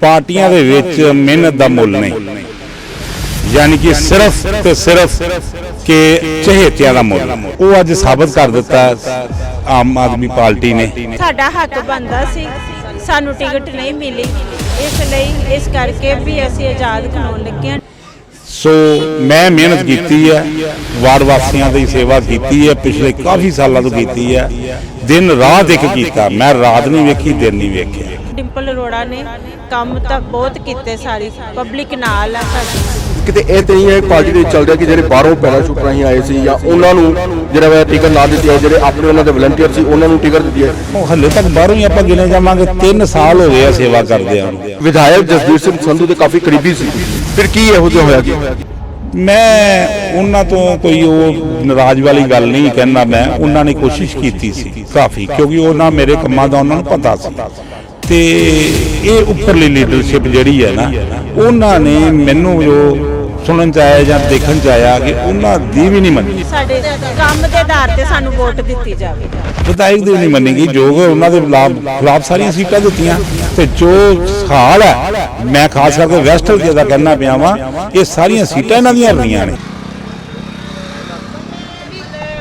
ਪਾਰਟੀਆਂ ਦੇ ਵਿੱਚ ਮਿਹਨਤ ਦਾ ਮੁੱਲ ਨਹੀਂ। ਯਾਨੀ ਕਿ ਸਿਰਫ ਤੇ ਸਿਰਫ ਕਿ ਚਹੇਤਿਆਂ ਦਾ ਮੁੱਲ। ਉਹ ਅੱਜ ਸਾਬਤ ਕਰ ਦਿੱਤਾ ਆਮ ਆਦਮੀ ਪਾਰਟੀ ਨੇ। ਸਾਡਾ ਹੱਕ ਬਣਦਾ ਸੀ। ਸਾਨੂੰ ਟਿਕਟ ਨਹੀਂ ਮਿਲੀ। ਇਸ ਲਈ ਇਸ ਕਰਕੇ ਵੀ ਅਸੀਂ ਆਜ਼ਾਦ ਕਾਨੂੰਨ ਲੱਗੇ ਹਾਂ ਸੋ ਮੈਂ ਮਿਹਨਤ ਕੀਤੀ ਹੈ ਵਾਰਡ ਵਾਸੀਆਂ ਦੀ ਸੇਵਾ ਕੀਤੀ ਹੈ ਪਿਛਲੇ ਕਾਫੀ ਸਾਲਾਂ ਤੋਂ ਕੀਤੀ ਹੈ। ਦਿਨ ਰਾਤ ਇੱਕ ਕੀਤਾ ਮੈਂ ਰਾਤ ਨਹੀਂ ਵੇਖੀ ਦਿਨ ਨਹੀਂ ਵੇਖਿਆ। ਡਿੰਪਲ ਅਰੋੜਾ ਨੇ ਕੰਮ ਤਾਂ ਬਹੁਤ ਕੀਤੇ ਸਾਰੀ ਪਬਲਿਕ ਨਾਲ ਆ ਸਾਡੀ। ਕਿਤੇ ਇਹ ਤੇ ਨਹੀਂ ਹੈ ਪਾਰਟੀ ਦੇ ਚੱਲ ਰਿਹਾ ਕਿ ਜਿਹੜੇ ਬਾਹਰੋਂ ਪੈਰਾਸ਼ੂਟ ਰਾਹੀਂ ਆਏ ਸੀ ਜਾਂ ਉਹਨਾਂ ਨੂੰ ਜਿਹੜਾ ਵਾ ਟਿਕਟ ਨਾ ਦਿੱਤੀ ਹੈ ਜਿਹੜੇ ਆਪਣੇ ਉਹਨਾਂ ਦੇ ਵਲੰਟੀਅਰ ਸੀ ਉਹਨਾਂ ਨੂੰ ਟਿਕਟ ਦਿੱਤੀ ਹੈ ਉਹ ਹੱਲੇ ਤੱਕ ਬਾਹਰੋਂ ਹੀ ਆਪਾਂ ਗਿਣੇ ਜਾਵਾਂਗੇ 3 ਸਾਲ ਹੋ ਗਏ ਆ ਸੇਵਾ ਕਰਦੇ ਆ ਵਿਧਾਇਕ ਜਸਵੀਰ ਸਿੰਘ ਸੰਧੂ ਦੇ ਕਾਫੀ ਕਰੀਬੀ ਸੀ। ਫਿਰ ਕੀ ਇਹੋ ਜਿਹਾ ਹੋਇਆ ਕਿ ਮੈਂ ਉਹਨਾਂ ਤੋਂ ਕੋਈ ਉਹ ਨਾਰਾਜ਼ ਵਾਲੀ ਗੱਲ ਨਹੀਂ ਕਹਿੰਦਾ ਮੈਂ, ਉਹਨਾਂ ਨੇ ਕੋਸ਼ਿਸ਼ ਕੀਤੀ ਸੀ ਕਾਫੀ, ਕਿਉਂਕਿ ਉਹਨਾਂ ਮੇਰੇ ਕੰਮਾਂ ਦਾ ਉਹਨਾਂ ਨੂੰ ਪਤਾ ਸੀ। ਤੇ ਇਹ ਉੱਪਰਲੀ ਲੀਡਰਸ਼ਿਪ ਜਿਹੜੀ ਹੈ ਨਾ, ਉਹਨਾਂ ਨੇ ਮੈਨੂੰ ਜੋ ਸੁਣਨ ਚ ਆਇਆ ਜਾਂ ਦੇਖਣ ਚ ਆਇਆ ਕਿ ਉਹਨਾਂ ਦੀ ਵੀ ਨਹੀਂ ਮੰਨੀ। ਸਾਡੇ ਕੰਮ ਦੇ ਆਧਾਰ ਤੇ ਸਾਨੂੰ ਵੋਟ ਦਿੱਤੀ ਜਾਵੇ। ਵਿਧਾਇਕ ਦੀ ਨਹੀਂ ਮੰਨੀਗੀ ਜੋ ਕਿ ਉਹਨਾਂ ਦੇ ਖਿਲਾਫ ਸਾਰੀਆਂ ਸੀਟਾਂ ਦਿੱਤੀਆਂ। ਤੇ ਜੋ ਹਾਲ ਹੈ ਮੈਂ ਖਾਸ ਕਰਕੇ ਵੈਸਟ ਹਲਕੇ ਦਾ ਕਹਿਣਾ ਪਿਆ ਵਾਂ ਇਹ ਸਾਰੀਆਂ ਸੀਟਾਂ ਇਹਨਾਂ ਦੀਆਂ ਰਹੀਆਂ ਨੇ।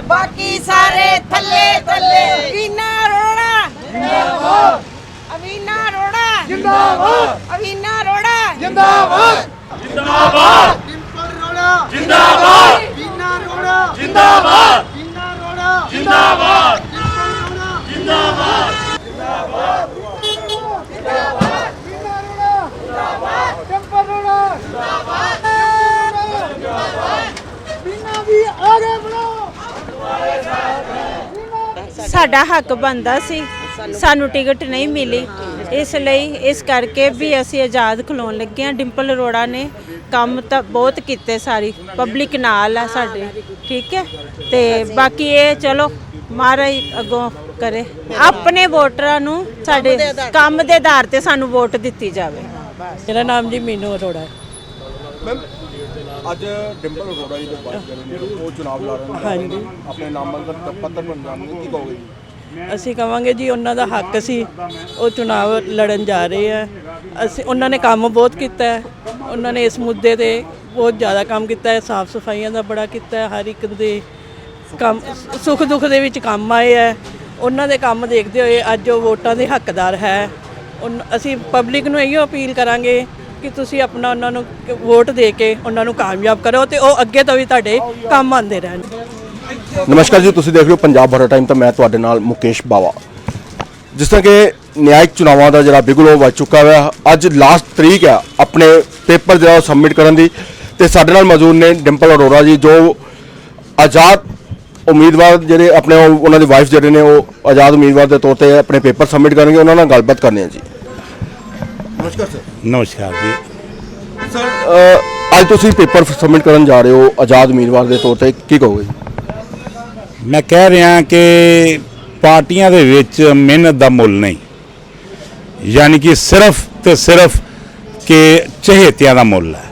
ਬਾਕੀ ਸਾਰੇ ਥੱਲੇ ਥੱਲੇ। ਅਵੀਨਾ ਰੋੜਾ ਜਿੰਦਾਬਾਦ। ਅਵੀਨਾ ਰੋੜਾ ਜਿੰਦਾਬਾਦ। ਅਵੀਨਾ ਰੋੜਾ ਜਿੰਦਾਬਾਦ। ਜਿੰਦਾਬਾਦ। ਰੋੜਾ ਜਿੰਦਾਬਾਦ। ਅਵੀਨਾ ਰੋੜਾ ਜਿੰਦਾਬਾਦ। ਅਵੀਨਾ ਰੋੜਾ ਜਿੰਦਾਬਾਦ। ਜਿੰਦਾਬਾਦ ਜਿੰਦਾਬਾਦ ਜਿੰਦਾਬਾਦ ਅਵੀਨਾ ਰੋੜਾ ਜਿੰਦਾਬਾਦ ਡਿੰਪਲ ਰੋੜਾ ਜਿੰਦਾਬਾਦ ਜਿੰਦਾਬਾਦ ਅਵੀਨਾ ਵੀ ਆਗੇ ਬਣੋ ਸਾਡਾ ਹੱਕ ਬਣਦਾ ਸੀ। ਸਾਨੂੰ ਟਿਕਟ ਨਹੀਂ ਮਿਲੀ। ਇਸ ਲਈ ਇਸ ਕਰਕੇ ਵੀ ਅਸੀਂ ਆਜ਼ਾਦ ਖਲੋਣ ਲੱਗੇ ਹਾਂ। ਡਿੰਪਲ ਅਰੋੜਾ ਨੇ ਕੰਮ ਤਾਂ ਬਹੁਤ ਕੀਤੇ ਸਾਰੀ ਪਬਲਿਕ ਨਾਲ ਆ ਸਾਡੇ ਠੀਕ ਹੈ? ਤੇ ਬਾਕੀ ਇਹ ਚਲੋ ਮਹਾਰਾਜ ਅੱਗੋਂ ਕਰੇ। ਆਪਣੇ ਵੋਟਰਾਂ ਨੂੰ ਸਾਡੇ ਕੰਮ ਦੇ ਆਧਾਰ ਤੇ ਸਾਨੂੰ ਵੋਟ ਦਿੱਤੀ ਜਾਵੇ। ਮੇਰਾ ਨਾਮ ਜੀ ਮੀਨੂ ਅਰੋੜਾ ਹੈ। ਮੈਮ ਅੱਜ ਡਿੰਪਲ ਅਰੋੜਾ ਜੀ ਦੇ ਕਰਨ ਉਹ ਚੁਣਾਵ ਲੜ ਰਹੇ ਹਾਂਜੀ। ਆਪਣੇ ਨਾਮਾਂਕਨ ਪੱਤਰ ਬਣਾਉਣ ਨੂੰ ਕੀ ਕਹੋਗੇ ਜੀ? ਅਸੀਂ ਕਵਾਂਗੇ ਜੀ ਉਹਨਾਂ ਦਾ ਹੱਕ ਸੀ, ਉਹ ਚੁਣਾਵ ਲੜਨ ਜਾ ਰਹੇ ਆ। ਅਸੀਂ, ਉਹਨਾਂ ਨੇ ਕੰਮ ਬਹੁਤ ਕੀਤਾ ਹੈ। ਉਹਨਾਂ ਨੇ ਇਸ ਮੁੱਦੇ ਤੇ ਬਹੁਤ ਜ਼ਿਆਦਾ ਕੰਮ ਕੀਤਾ ਹੈ। ਸਾਫ਼ ਸਫਾਈਆਂ ਦਾ ਬੜਾ ਕੀਤਾ ਹੈ। ਹਰ ਇੱਕ ਦੇ ਕੰਮ, ਸੁੱਖ ਦੁੱਖ ਦੇ ਵਿੱਚ ਕੰਮ ਆਏ ਹੈ। ਉਹਨਾਂ ਦੇ ਕੰਮ ਦੇਖਦੇ ਹੋਏ ਅੱਜ ਉਹ ਵੋਟਾਂ ਦੇ ਹੱਕਦਾਰ ਹੈ। ਉਨ- ਅਸੀਂ ਪਬਲਿਕ ਨੂੰ ਇਹੋ ਅਪੀਲ ਕਰਾਂਗੇ ਕਿ ਤੁਸੀਂ ਆਪਣਾ ਉਹਨਾਂ ਨੂੰ ਵੋਟ ਦੇ ਕੇ ਉਹਨਾਂ ਨੂੰ ਕਾਮਯਾਬ ਕਰੋ ਤੇ ਉਹ ਅੱਗੇ ਤੋਂ ਵੀ ਤੁਹਾਡੇ ਕੰਮ ਆਉਂਦੇ ਰਹਿਣ। ਨਮਸਕਾਰ ਜੀ ਤੁਸੀਂ ਦੇਖ ਰਹੇ ਹੋ ਪੰਜਾਬ ਭਰ ਟਾਈਮ ਤਾਂ ਮੈਂ ਤੁਹਾਡੇ ਨਾਲ ਮੁਕੇਸ਼ ਬਾਵਾ। ਜਿਸ ਤਰ੍ਹਾਂ ਕਿ ਨਿਆਇਕ ਚੁਣਾਵਾਂ ਦਾ ਜਿਹੜਾ ਬਿਗਲ ਉਹ ਵੱਜ ਚੁੱਕਾ ਹੈ ਅੱਜ ਲਾਸਟ ਤਰੀਕ ਹੈ ਆਪਣੇ ਪੇਪਰ ਜਿਹੜਾ ਉਹ ਸਬਮਿਟ ਕਰਨ ਦੀ। ਤੇ ਸਾਡੇ ਨਾਲ ਮੌਜੂਦ ਨੇ ਡਿੰਪਲ ਅਰੋੜਾ ਜੀ ਜੋ ਆਜ਼ਾਦ ਉਮੀਦਵਾਰ ਜਿਹੜੇ ਆਪਣੇ ਉਹ- ਉਹਨਾਂ ਦੀ ਵਾਈਫ ਜਿਹੜੇ ਨੇ ਉਹ ਆਜ਼ਾਦ ਉਮੀਦਵਾਰ ਦੇ ਤੌਰ ਤੇ ਆਪਣੇ ਪੇਪਰ ਸਬਮਿਟ ਕਰਨਗੇ ਉਹਨਾਂ ਨਾਲ ਗੱਲਬਾਤ ਕਰਨੀ ਹੈ ਜੀ। ਨਮਸਕਾਰ ਸਰ। ਨਮਸਕਾਰ ਜੀ। ਸਰ ਅੱਜ ਤੁਸੀਂ ਪੇਪਰ ਸਬਮਿਟ ਕਰਨ ਜਾ ਰਹੇ ਹੋ ਆਜ਼ਾਦ ਉਮੀਦਵਾਰ ਦੇ ਤੌਰ ਤੇ ਕੀ ਕਹੋਗੇ ਮੈਂ ਕਹਿ ਰਿਹਾ ਕਿ ਪਾਰਟੀਆਂ ਦੇ ਵਿੱਚ ਮਿਹਨਤ ਦਾ ਮੁੱਲ ਨਹੀਂ। ਯਾਨੀ ਕਿ ਸਿਰਫ ਤੇ ਸਿਰਫ ਕਿ ਚਹੇਤਿਆਂ ਦਾ ਮੁੱਲ ਹੈ।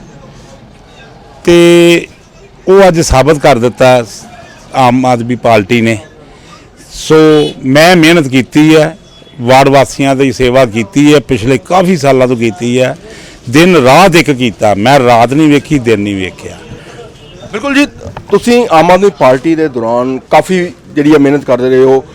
ਤੇ ਉਹ ਅੱਜ ਸਾਬਤ ਕਰ ਦਿੱਤਾ ਆਮ ਆਦਮੀ ਪਾਰਟੀ ਨੇ। ਸੋ ਮੈਂ ਮਿਹਨਤ ਕੀਤੀ ਹੈ, ਵਾਰਡ ਵਾਸੀਆਂ ਦੀ ਸੇਵਾ ਕੀਤੀ ਹੈ, ਪਿਛਲੇ ਕਾਫੀ ਸਾਲਾਂ ਤੋਂ ਕੀਤੀ ਹੈ। ਦਿਨ ਰਾਤ ਇੱਕ ਕੀਤਾ, ਮੈਂ ਰਾਤ ਨਹੀਂ ਵੇਖੀ, ਦਿਨ ਨਹੀਂ ਵੇਖਿਆ। ਬਿਲਕੁਲ ਜੀ, ਤੁਸੀਂ ਆਮ ਆਦਮੀ ਪਾਰਟੀ ਦੇ ਦੌਰਾਨ ਕਾਫੀ ਜਿਹੜੀ ਹੈ ਮਿਹਨਤ ਕਰਦੇ ਰਹੇ ਹੋ।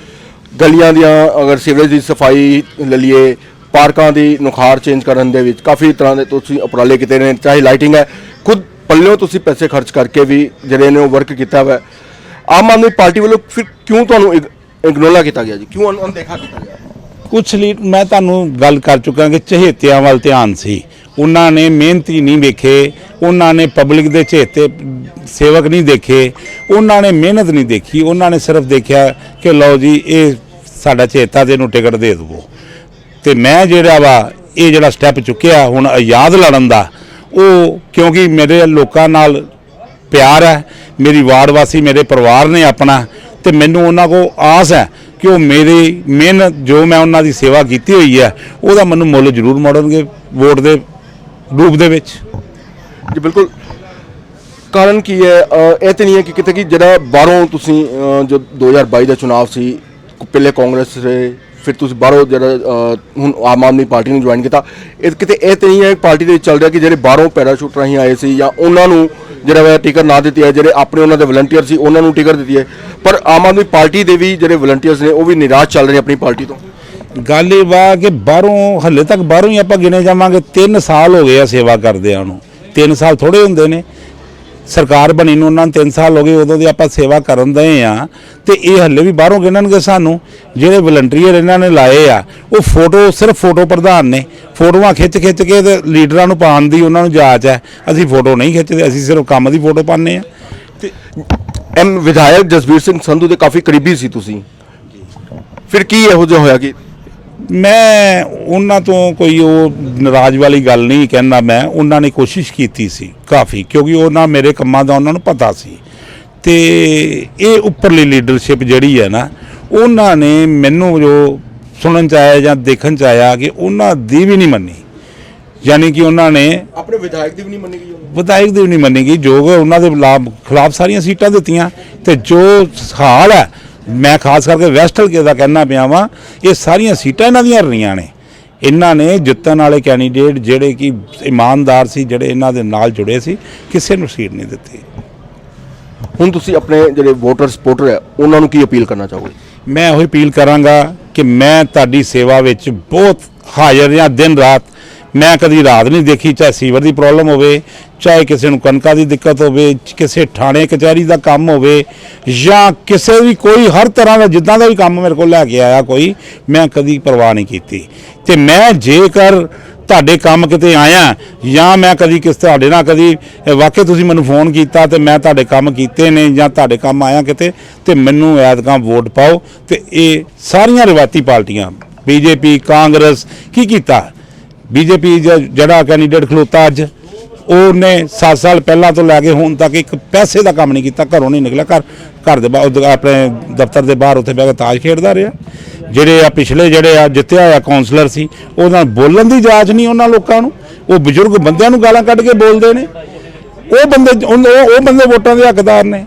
ਗਲੀਆਂ ਦੀਆਂ ਅਗਰ ਸੀਵਰੇਜ ਦੀ ਸਫ਼ਾਈ ਲਈਏ, ਪਾਰਕਾਂ ਦੀ ਨੁਖਾਰ ਚੇਂਜ ਕਰਨ ਦੇ ਵਿੱਚ ਕਾਫੀ ਤਰ੍ਹਾਂ ਦੇ ਤੁਸੀਂ ਉਪਰਾਲੇ ਕੀਤੇ ਨੇ, ਚਾਹੇ ਲਾਈਟਿੰਗ ਹੈ। ਖੁਦ ਪੱਲਿਓਂ ਤੁਸੀਂ ਪੈਸੇ ਖਰਚ ਕਰਕੇ ਵੀ ਜਿਹੜੇ ਨੇ ਉਹ ਵਰਕ ਕੀਤਾ ਹੋਇਆ ਆਮ ਆਦਮੀ ਪਾਰਟੀ ਵੱਲੋਂ ਫਿਰ ਕਿਉਂ ਤੁਹਾਨੂੰ ਇਗਨੋਲਾ ਕੀਤਾ ਗਿਆ ਜੀ? ਕਿਉਂ ਅਣ- ਅਣਦੇਖਾ ਕੀਤਾ ਗਿਆ? ਕੁਛ ਲੀਡ ਮੈਂ ਤੁਹਾਨੂੰ ਗੱਲ ਕਰ ਚੁੱਕਾ ਕਿ ਚਹੇਤਿਆਂ ਵੱਲ ਧਿਆਨ ਸੀ। ਉਹਨਾਂ ਨੇ ਮਿਹਨਤੀ ਨਹੀਂ ਵੇਖੇ, ਉਹਨਾਂ ਨੇ ਪਬਲਿਕ ਦੇ ਚਹੇਤੇ ਸੇਵਕ ਨਹੀਂ ਦੇਖੇ, ਉਹਨਾਂ ਨੇ ਮਿਹਨਤ ਨਹੀਂ ਦੇਖੀ, ਉਹਨਾਂ ਨੇ ਸਿਰਫ ਦੇਖਿਆ ਕਿ ਲਓ ਜੀ, ਇਹ ਸਾਡਾ ਚਹੇਤਾ ਤੇ ਇਹਨੂੰ ਟਿਕਟ ਦੇ ਦੇਵੋ। ਤੇ ਮੈਂ ਜਿਹੜਾ ਵਾ, ਇਹ ਜਿਹੜਾ ਸਟੈਪ ਚੁੱਕਿਆ ਹੁਣ ਆਜ਼ਾਦ ਲੜਨ ਦਾ, ਉਹ ਕਿਉਂਕਿ ਮੇਰੇ ਲੋਕਾਂ ਨਾਲ ਪਿਆਰ ਹੈ, ਮੇਰੀ ਵਾਰਡ ਵਾਸੀ, ਮੇਰੇ ਪਰਿਵਾਰ ਨੇ ਆਪਣਾ, ਤੇ ਮੈਨੂੰ ਉਹਨਾਂ ਕੋ ਆਸ ਹੈ ਕਿ ਉਹ ਮੇਰੀ ਮਿਹਨਤ ਜੋ ਮੈਂ ਉਹਨਾਂ ਦੀ ਸੇਵਾ ਕੀਤੀ ਹੋਈ ਹੈ ਉਹਦਾ ਮੈਨੂੰ ਮੁੱਲ ਜ਼ਰੂਰ ਮੋੜਨਗੇ ਵੋਟ ਦੇ ਰੂਪ ਦੇ ਵਿੱਚ। ਜੀ ਬਿਲਕੁਲ। ਕਾਰਨ ਕੀ ਹੈ? ਇਹ ਤੇ ਨਹੀਂ ਹੈ ਕਿ ਕਿਤੇ ਕਿ ਜਿਹੜਾ ਬਾਹਰੋਂ ਤੁਸੀਂ ਅ, ਜੋ 2022 ਦਾ ਚੁਣਾਵ ਸੀ ਪਹਿਲੇ ਕਾਂਗਰਸ ਦੇ ਫਿਰ ਤੁਸੀਂ ਬਾਹਰੋਂ ਜਿਹੜਾ ਹੁਣ ਆਮ ਆਦਮੀ ਪਾਰਟੀ ਨੂੰ ਜੁਆਇਨ ਕੀਤਾ। ਇਹ ਕਿਤੇ ਇਹ ਤੇ ਨਹੀਂ ਹੈ ਪਾਰਟੀ ਦੇ ਵਿੱਚ ਚੱਲ ਰਿਹਾ ਕਿ ਜਿਹੜੇ ਬਾਹਰੋਂ ਪੈਰਾਸ਼ੂਟ ਰਾਹੀਂ ਆਏ ਸੀ ਜਾਂ ਉਹਨਾਂ ਨੂੰ ਜਿਹੜਾ ਵਾ ਟਿਕਟ ਨਾ ਦਿੱਤੀ ਹੈ, ਜਿਹੜੇ ਆਪਣੇ ਉਹਨਾਂ ਦੇ ਵਲੰਟੀਅਰ ਸੀ, ਉਹਨਾਂ ਨੂੰ ਟਿਕਟ ਦਿੱਤੀ ਹੈ। ਪਰ ਆਮ ਆਦਮੀ ਪਾਰਟੀ ਦੇ ਵੀ ਜਿਹੜੇ ਵਲੰਟੀਅਰਸ ਨੇ, ਉਹ ਵੀ ਨਿਰਾਸ਼ ਚੱਲ ਰਹੇ ਆਪਣੀ ਪਾਰਟੀ ਤੋਂ। ਗੱਲ ਇਹ ਵਾ ਕਿ ਬਾਹਰੋਂ, ਹੱਲੇ ਤੱਕ ਬਾਹਰੋਂ ਹੀ ਆਪਾਂ ਗਿਣੇ ਜਾਵਾਂਗੇ। 3 ਸਾਲ ਹੋ ਗਏ ਆ ਸੇਵਾ ਕਰਦਿਆਂ ਨੂੰ। 3 ਸਾਲ ਥੋੜੇ ਹੁੰਦੇ ਨੇ। ਸਰਕਾਰ ਬਣੀ ਨੂੰ ਉਹਨਾਂ ਨੂੰ 3 ਸਾਲ ਹੋ ਗਏ, ਉਦੋਂ ਦੀ ਆਪਾਂ ਸੇਵਾ ਕਰਨ ਦੇ ਆ ਤੇ ਇਹ ਹੱਲੇ ਵੀ ਬਾਹਰੋਂ ਗਿਣਨਗੇ ਸਾਨੂੰ, ਜਿਹੜੇ ਵਲੰਟੀਅਰ ਇਹਨਾਂ ਨੇ ਲਾਏ ਆ, ਉਹ ਫੋਟੋ ਸਿਰਫ ਫੋਟੋ ਪ੍ਰਧਾਨ ਨੇ, ਫੋਟੋਆਂ ਖਿੱਚ ਖਿੱਚ ਕੇ ਤੇ ਲੀਡਰਾਂ ਨੂੰ ਪਾਉਣ ਦੀ ਉਹਨਾਂ ਨੂੰ ਜਾਚ ਹੈ, ਅਸੀਂ ਫੋਟੋ ਨਹੀਂ ਖਿੱਚਦੇ, ਅਸੀਂ ਸਿਰਫ ਕੰਮ ਦੀ ਫੋਟੋ ਪਾਉਂਦੇ ਆ ਤੇ ਐਮ ਵਿਧਾਇਕ ਜਸਵੀਰ ਸਿੰਘ ਸੰਧੂ ਦੇ ਕਾਫੀ ਕਰੀਬੀ ਸੀ ਤੁਸੀਂ। ਫਿਰ ਕੀ ਇਹੋ ਜਿਹਾ ਹੋਇਆ ਕਿ ਮੈਂ ਉਹਨਾਂ ਤੋਂ ਕੋਈ ਉਹ ਨਾਰਾਜ਼ ਵਾਲੀ ਗੱਲ ਨਹੀਂ ਕਹਿੰਦਾ ਮੈਂ ਉਹਨਾਂ ਨੇ ਕੋਸ਼ਿਸ਼ ਕੀਤੀ ਸੀ ਕਾਫੀ ਕਿਉਂਕਿ ਉਹਨਾਂ ਮੇਰੇ ਕੰਮਾਂ ਦਾ ਉਹਨਾਂ ਨੂੰ ਪਤਾ ਸੀ। ਤੇ ਇਹ ਉੱਪਰਲੀ ਲੀਡਰਸ਼ਿਪ ਜਿਹੜੀ ਹੈ ਨਾ ਉਹਨਾਂ ਨੇ ਮੈਨੂੰ ਜੋ ਸੁਣਨ ਚ ਆਇਆ ਜਾਂ ਦੇਖਣ ਚ ਆਇਆ ਕਿ ਉਹਨਾਂ ਦੀ ਵੀ ਨਹੀਂ ਮੰਨੀ। ਯਾਨੀ ਕਿ ਉਹਨਾਂ ਨੇ ਆਪਣੇ ਵਿਧਾਇਕ ਦੀ ਵੀ ਨਹੀਂ ਮੰਨੀ ਗਈ ਵਿਧਾਇਕ ਦੀ ਵੀ ਨਹੀਂ ਮੰਨੀ ਗਈ ਜੋ ਉਹਨਾਂ ਦੇ ਖਿਲਾਫ ਸਾਰੀਆਂ ਸੀਟਾਂ ਦਿੱਤੀਆਂ ਤੇ ਜੋ ਹਾਲ ਹੈ ਮੈਂ ਖਾਸ ਕਰਕੇ ਵੈਸਟ ਹਲਕੇ ਦਾ ਕਹਿਣਾ ਪਿਆ ਵਾਂ ਇਹ ਸਾਰੀਆਂ ਸੀਟਾਂ ਇਹਨਾਂ ਦੀਆਂ ਰਹੀਆਂ ਨੇ। ਇਹਨਾਂ ਨੇ ਜਿੱਤਣ ਵਾਲੇ ਕੈਂਡੀਡੇਟ ਜਿਹੜੇ ਕਿ ਇਮਾਨਦਾਰ ਸੀ ਜਿਹੜੇ ਇਹਨਾਂ ਦੇ ਨਾਲ ਜੁੜੇ ਸੀ ਕਿਸੇ ਨੂੰ ਸੀਟ ਨਹੀਂ ਦਿੱਤੀ। ਹੁਣ ਤੁਸੀਂ ਆਪਣੇ ਜਿਹੜੇ ਵੋਟਰ ਸਪੋਰਟਰ ਹੈ ਉਹਨਾਂ ਨੂੰ ਕੀ ਅਪੀਲ ਕਰਨਾ ਚਾਹੋਗੇ? ਮੈਂ ਉਹੀ ਅਪੀਲ ਕਰਾਂਗਾ ਕਿ ਮੈਂ ਤੁਹਾਡੀ ਸੇਵਾ ਵਿੱਚ ਬਹੁਤ ਹਾਜ਼ਰ ਹਾਂ ਦਿਨ ਰਾਤ। ਮੈਂ ਕਦੀ ਰਾਤ ਨਹੀਂ ਦੇਖੀ, ਚਾਹੇ ਸੀਵਰ ਦੀ ਪ੍ਰੋਬਲਮ ਹੋਵੇ, ਚਾਹੇ ਕਿਸੇ ਨੂੰ ਕਣਕਾਂ ਦੀ ਦਿੱਕਤ ਹੋਵੇ, ਕਿਸੇ ਥਾਣੇ, ਕਚਹਿਰੀ ਦਾ ਕੰਮ ਹੋਵੇ, ਜਾਂ ਕਿਸੇ ਵੀ ਕੋਈ ਹਰ ਤਰ੍ਹਾਂ ਦਾ, ਜਿੱਦਾਂ ਦਾ ਵੀ ਕੰਮ ਮੇਰੇ ਕੋਲ ਲੈ ਕੇ ਆਇਆ ਕੋਈ, ਮੈਂ ਕਦੀ ਪਰਵਾਹ ਨਹੀਂ ਕੀਤੀ। ਤੇ ਮੈਂ ਜੇਕਰ ਤੁਹਾਡੇ ਕੰਮ ਕਿਤੇ ਆਇਆ, ਜਾਂ ਮੈਂ ਕਦੀ ਕਿਸ ਤੁਹਾਡੇ ਨਾਲ ਕਦੀ ਵਾਕਿਆ ਤੁਸੀਂ ਮੈਨੂੰ ਫੋਨ ਕੀਤਾ ਤੇ ਮੈਂ ਤੁਹਾਡੇ ਕੰਮ ਕੀਤੇ ਨੇ, ਜਾਂ ਤੁਹਾਡੇ ਕੰਮ ਆਇਆ ਕਿਤੇ, ਤੇ ਮੈਨੂੰ ਐਤਕਾਂ ਵੋਟ ਪਾਓ, ਤੇ ਇਹ ਸਾਰੀਆਂ ਰਿਵਾਤੀ ਪਾਰਟੀਆਂ, ਬੀਜੇਪੀ, ਕਾਂਗਰਸ, ਕੀ ਕੀਤਾ? ਬੀਜੇਪੀ ਜਿਹੜਾ ਕੈਂਡੀਡੇਟ ਖਲੋਤਾ ਅੱਜ, ਉਹਨੇ 7 ਸਾਲ ਪਹਿਲਾਂ ਤੋਂ ਲੈ ਕੇ ਹੁਣ ਤੱਕ ਇੱਕ ਪੈਸੇ ਦਾ ਕੰਮ ਨਹੀਂ ਕੀਤਾ, ਘਰੋਂ ਨਹੀਂ ਨਿਕਲਿਆ, ਘਰ ਘਰ ਦੇ ਬਾਹਰ ਆਪਣੇ ਦਫ਼ਤਰ ਦੇ ਬਾਹਰ ਉੱਥੇ ਬਹਿ ਕੇ ਤਾਸ਼ ਖੇਡਦਾ ਰਿਹਾ। ਜਿਹੜੇ ਆ ਪਿਛਲੇ ਜਿਹੜੇ ਆ ਜਿੱਤਿਆ ਹੋਇਆ ਕਾਉਂਸਲਰ ਸੀ ਉਹਨਾਂ ਬੋਲਣ ਦੀ ਜਾਂਚ ਨਹੀਂ ਉਹਨਾਂ ਲੋਕਾਂ ਨੂੰ, ਉਹ ਬਜ਼ੁਰਗ ਬੰਦਿਆਂ ਨੂੰ ਗਾਲਾਂ ਕੱਢ ਕੇ ਬੋਲਦੇ ਨੇ। ਉਹ ਬੰਦੇ ਉਹ ਬੰਦੇ ਵੋਟਾਂ ਦੇ ਹੱਕਦਾਰ ਨੇ।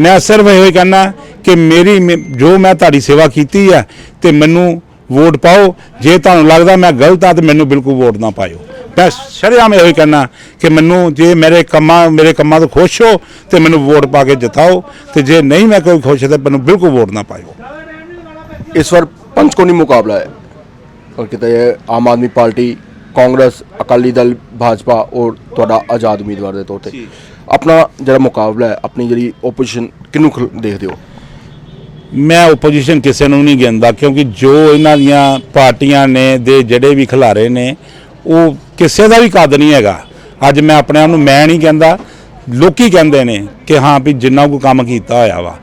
ਮੈਂ ਸਿਰਫ ਇਹੋ ਹੀ ਕਹਿਣਾ ਕਿ ਮੇਰੀ, ਮੇ- ਜੋ ਮੈਂ ਤੁਹਾਡੀ ਸੇਵਾ ਕੀਤੀ ਹੈ ਤੇ ਮੈਨੂੰ ਵੋਟ ਪਾਓ। ਜੇ ਤੁਹਾਨੂੰ ਲੱਗਦਾ ਮੈਂ ਗਲਤ ਆ ਤੇ ਮੈਨੂੰ ਬਿਲਕੁਲ ਵੋਟ ਨਾ ਪਾਇਓ। ਮੈਂ ਸ਼ਰੇਆਮ ਇਹੋ ਹੀ ਕਹਿਣਾ ਕਿ ਮੈਨੂੰ ਜੇ ਮੇਰੇ ਕੰਮਾਂ ਮੇਰੇ ਕੰਮਾਂ ਤੋਂ ਖੁਸ਼ ਹੋ ਤੇ ਮੈਨੂੰ ਵੋਟ ਪਾ ਕੇ ਜਿਤਾਓ। ਤੇ ਜੇ ਨਹੀਂ ਮੈਂ ਕੋਈ ਖੁਸ਼ ਤੇ ਮੈਨੂੰ ਬਿਲਕੁਲ ਵੋਟ ਨਾ ਪਾਇਓ। ਇਸ ਵਾਰ ਪੰਚਕੋਣੀ ਮੁਕਾਬਲਾ ਹੈ। ਔਰ ਕਿਤੇ ਇਹ ਆਮ ਆਦਮੀ ਪਾਰਟੀ ਕਾਂਗਰਸ ਅਕਾਲੀ ਦਲ ਭਾਜਪਾ ਔਰ ਤੁਹਾਡਾ ਆਜ਼ਾਦ ਉਮੀਦਵਾਰ ਦੇ ਤੌਰ ਤੇ। ਆਪਣਾ ਜਿਹੜਾ ਮੁਕਾਬਲਾ ਹੈ ਆਪਣੀ ਜਿਹੜੀ ਓਪੋਜੀਸ਼ਨ ਕਿਹਨੂੰ ਖਿਲ- ਦੇਖਦੇ ਹੋ? ਮੈਂ ਓਪੋਜੀਸ਼ਨ ਕਿਸੇ ਨੂੰ ਨਹੀਂ ਗਿਣਦਾ ਕਿਉਂਕਿ ਜੋ ਇਹਨਾਂ ਦੀਆਂ ਪਾਰਟੀਆਂ ਨੇ ਦੇ ਜਿਹੜੇ ਵੀ ਖਿਲਾਰੇ ਨੇ ਉਹ ਕਿਸੇ ਦਾ ਵੀ ਕੱਦ ਨਹੀਂ ਹੈਗਾ। ਅੱਜ ਮੈਂ ਆਪਣੇ ਆਪ ਨੂੰ ਮੈਂ ਨਹੀਂ ਕਹਿੰਦਾ ਲੋਕੀ ਕਹਿੰਦੇ ਨੇ ਕਿ ਹਾਂ ਵੀ ਜਿੰਨਾ ਕੋ ਕੰਮ ਕੀਤਾ ਹੋਇਆ ਵਾ।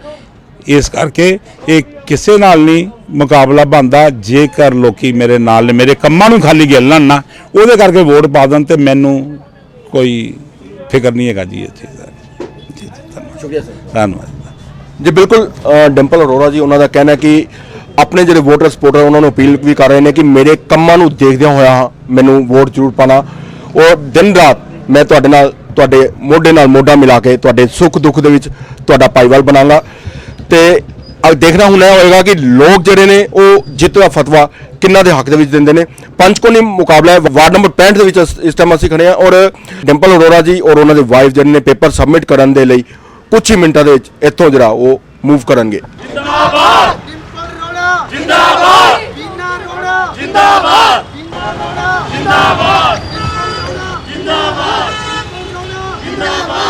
ਇਸ ਕਰਕੇ ਇਹ ਕਿਸੇ ਨਾਲ ਨਹੀਂ ਮੁਕਾਬਲਾ ਬਣਦਾ ਜੇਕਰ ਲੋਕੀ ਮੇਰੇ ਨਾਲ ਨੇ ਮੇਰੇ ਕੰਮਾਂ ਨੂੰ ਖਾਲੀ ਗਿਲਣ ਨਾ ਉਹਦੇ ਕਰਕੇ ਵੋਟ ਪਾ ਦੇਣ ਤੇ ਮੈਨੂੰ ਕੋਈ ਫਿਕਰ ਨਹੀਂ ਹੈਗਾ ਜੀ ਇਹ ਚੀਜ਼ ਦਾ। ਜੀ ਜੀ ਧੰਨਵਾਦ। ਸ਼ੁਕਰੀਆ ਸਰ। ਧੰਨਵਾਦ। ਜੀ, ਬਿਲਕੁਲ ਡਿੰਪਲ ਅਰੋੜਾ ਜੀ, ਉਹਨਾਂ ਦਾ ਕਹਿਣਾ ਕਿ ਆਪਣੇ ਜਿਹੜੇ ਵੋਟਰ ਸਪੋਰਟਰ ਉਹਨਾਂ ਨੂੰ ਅਪੀਲ ਵੀ ਕਰ ਰਹੇ ਨੇ ਕਿ ਮੇਰੇ ਕੰਮਾਂ ਨੂੰ ਦੇਖਦਿਆਂ ਹੋਇਆ ਮੈਨੂੰ ਵੋਟ ਜ਼ਰੂਰ ਪਾਣਾ। ਔਰ ਦਿਨ ਰਾਤ ਮੈਂ ਤੁਹਾਡੇ ਨਾਲ, ਤੁਹਾਡੇ ਮੋਢੇ ਨਾਲ ਮੋਢਾ ਮਿਲਾ ਕੇ ਤੁਹਾਡੇ ਸੁੱਖ ਦੁੱਖ ਦੇ ਵਿੱਚ ਤੁਹਾਡਾ ਭਾਈਵਾਲ ਬਣਾਉਂਗਾ ਤੇ ਅ, ਦੇਖਣਾ ਹੁਣ ਇਹ ਹੋਏਗਾ ਕਿ ਲੋਕ ਜਿਹੜੇ ਨੇ, ਉਹ ਜਿੱਤ ਦਾ ਫਤਵਾ ਕਿੰਨਾ ਦੇ ਹੱਕ ਦੇ ਵਿੱਚ ਦਿੰਦੇ ਨੇ। ਪੰਚਕੋਣੀ ਮੁਕਾਬਲਾ ਹੈ, ਵਾਰਡ ਨੰਬਰ 65 ਦੇ ਵਿੱਚ ਇਸ- ਟਾਈਮ ਅਸੀਂ ਖੜੇ ਹਾਂ। ਔਰ ਡਿੰਪਲ ਅਰੋੜਾ ਜੀ ਔਰ ਉਹਨਾਂ ਦੇ ਵਾਈਫ ਜਿਹੜੇ ਨੇ, ਪੇਪਰ ਸਬਮਿਟ ਕਰਨ ਦੇ ਲਈ ਕੁਝ ਹੀ ਮਿੰਟਾਂ ਦੇ ਵਿੱਚ ਇੱਥੋਂ ਜਿਹੜਾ ਉਹ ਮੂਵ ਕਰਨਗੇ। ਜਿੰਦਾਬਾਦ! ਡਿੰਪਲ ਰੋੜਾ ਜਿੰਦਾਬਾਦ! ਜਿੰਦਾਬਾਦ! ਜਿੰਦਾਬਾਦ! ਜਿੰਦਾਬਾਦ! ਜਿੰਦਾਬਾਦ!